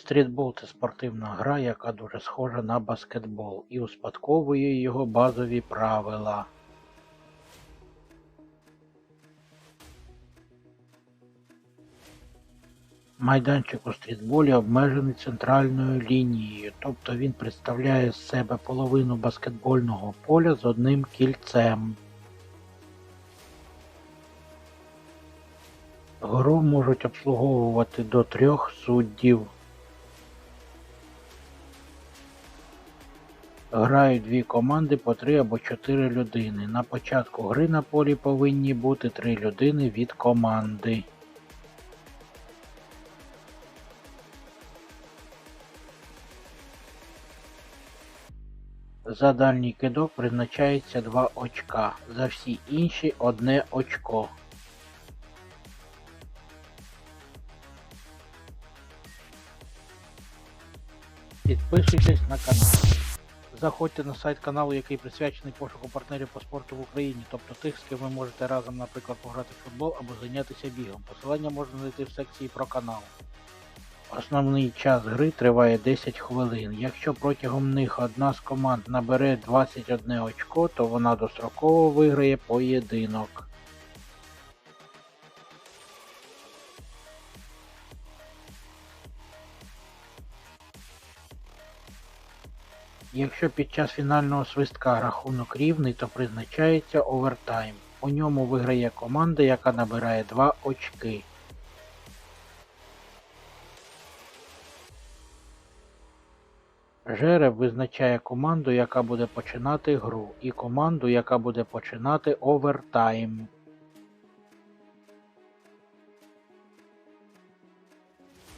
Стрітбол це спортивна гра, яка дуже схожа на баскетбол і успадковує його базові правила. Майданчик у стрітболі обмежений центральною лінією, тобто він представляє з себе половину баскетбольного поля з одним кільцем. Гру можуть обслуговувати до трьох суддів. Грають дві команди по три або чотири людини. На початку гри на полі повинні бути три людини від команди. За дальній кидок призначається 2 очка, за всі інші одне очко. Підписуйтесь на канал. Заходьте на сайт каналу, який присвячений пошуку партнерів по спорту в Україні, тобто тих, з ким ви можете разом, наприклад, пограти в футбол або зайнятися бігом. Посилання можна знайти в секції про канал. Основний час гри триває 10 хвилин. Якщо протягом них одна з команд набере 21 очко, то вона достроково виграє поєдинок. Якщо під час фінального свистка рахунок рівний, то призначається овертайм. У ньому виграє команда, яка набирає 2 очки. Жереб визначає команду, яка буде починати гру, і команду, яка буде починати овертайм.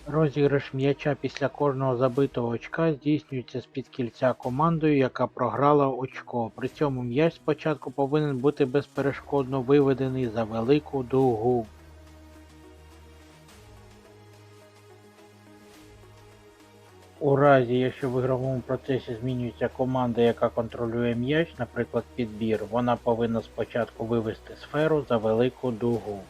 Розіграш м'яча після кожного забитого очка здійснюється з-під кільця командою, яка програла очко. При цьому м'яч спочатку повинен бути безперешкодно виведений за велику дугу. У разі, якщо в ігровому процесі змінюється команда, яка контролює м'яч, наприклад підбір, вона повинна спочатку вивести сферу за велику дугу.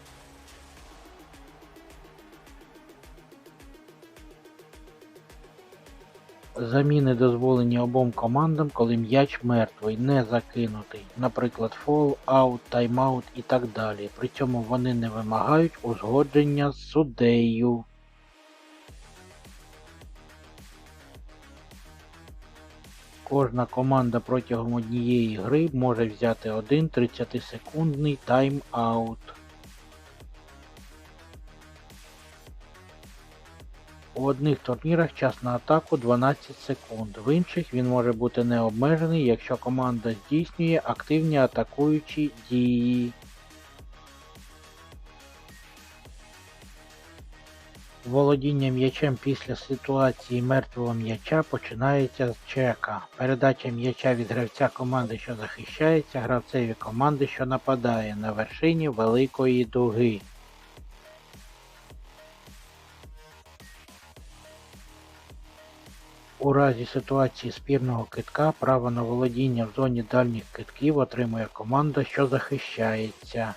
Заміни дозволені обом командам, коли м'яч мертвий, не закинутий, наприклад фол, аут, тайм-аут і так далі. При цьому вони не вимагають узгодження з суддею. Кожна команда протягом однієї гри може взяти один 30-секундний тайм-аут. У одних турнірах час на атаку 12 секунд, в інших він може бути необмежений, якщо команда здійснює активні атакуючі дії. Володіння м'ячем після ситуації мертвого м'яча починається з чека. Передача м'яча від гравця команди, що захищається, гравцеві команди, що нападає на вершині великої дуги. У разі ситуації спірного китка право на володіння в зоні дальніх китків отримує команда, що захищається.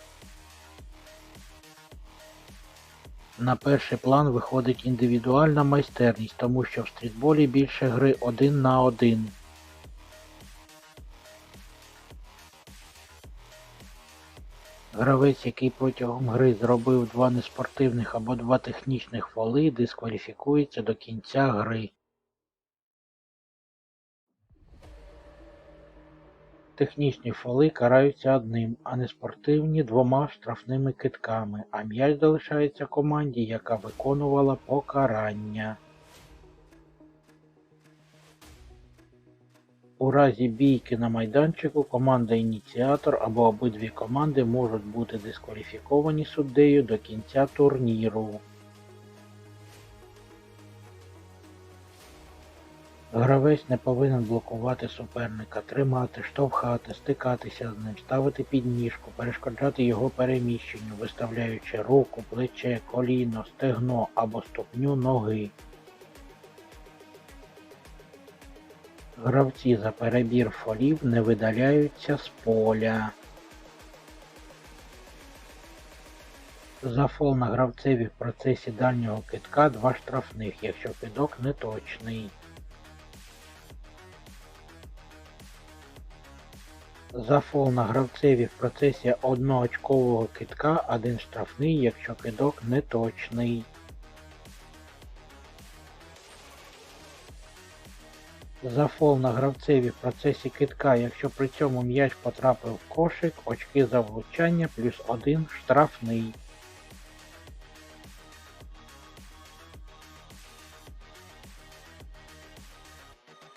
На перший план виходить індивідуальна майстерність, тому що в стрітболі більше гри один на один. Гравець, який протягом гри зробив два неспортивних або два технічних фоли, дискваліфікується до кінця гри. Технічні фоли караються одним, а неспортивні двома штрафними китками, а м'яч залишається команді, яка виконувала покарання. У разі бійки на майданчику команда-ініціатор або обидві команди можуть бути дискваліфіковані суддею до кінця турніру. Гравець не повинен блокувати суперника, тримати, штовхати, стикатися з ним, ставити підніжку, перешкоджати його переміщенню, виставляючи руку, плече, коліно, стегно або ступню ноги. Гравці за перебір фолів не видаляються з поля. За фол на гравцеві в процесі дальнього китка два штрафних, якщо кидок неточний. За фол на гравцеві в процесі одноочкового китка один штрафний, якщо кидок неточний. За фол на гравцеві в процесі китка, якщо при цьому м'яч потрапив в кошик, очки за влучання плюс один штрафний.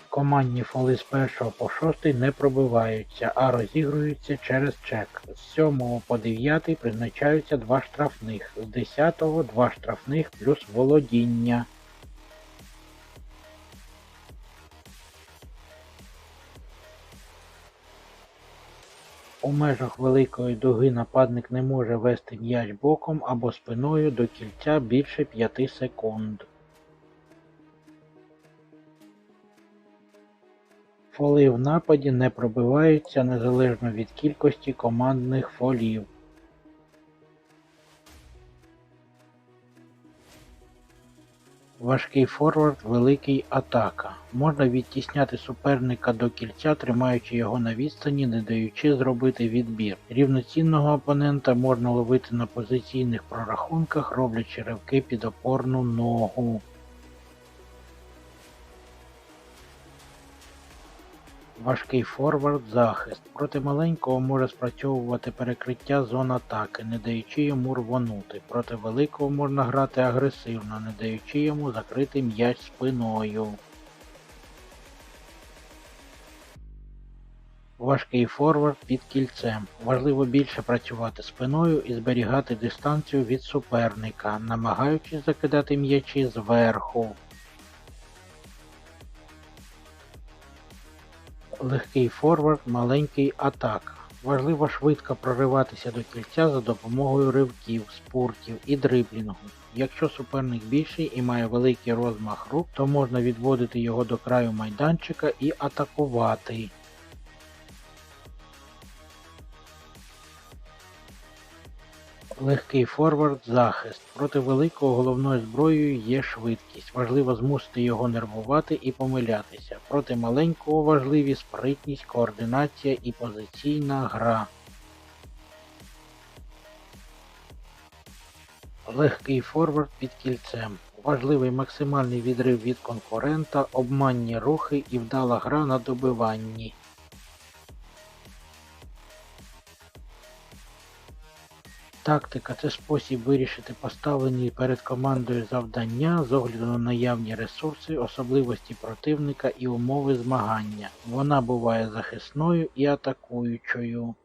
Командні фоли з 1 по 6 не пробиваються, а розігруються через чек. З 7 по 9 призначаються 2 штрафних, з 10 2 штрафних плюс володіння. У межах великої дуги нападник не може вести м'яч боком або спиною до кільця більше 5 секунд. Фоли в нападі не пробиваються незалежно від кількості командних фолів. Важкий форвард, великий атака. Можна відтісняти суперника до кільця, тримаючи його на відстані, не даючи зробити відбір. Рівноцінного опонента можна ловити на позиційних прорахунках, роблячи ривки під опорну ногу. Важкий форвард захист. Проти маленького може спрацьовувати перекриття зон атаки, не даючи йому рвонути. Проти великого можна грати агресивно, не даючи йому закрити м'яч спиною. Важкий форвард під кільцем. Важливо більше працювати спиною і зберігати дистанцію від суперника, намагаючись закидати м'ячі зверху. Легкий форвард, маленький атака. Важливо швидко прориватися до кільця за допомогою ривків, спуртів і дриблінгу. Якщо суперник більший і має великий розмах рук, то можна відводити його до краю майданчика і атакувати. Легкий форвард захист. Проти великого головною зброєю є швидкість. Важливо змусити його нервувати і помилятися. Проти маленького важливі спритність, координація і позиційна гра. Легкий форвард під кільцем. Важливий максимальний відрив від конкурента, обманні рухи і вдала гра на добиванні. Тактика це спосіб вирішити поставлені перед командою завдання з огляду на наявні ресурси, особливості противника і умови змагання. Вона буває захисною і атакуючою.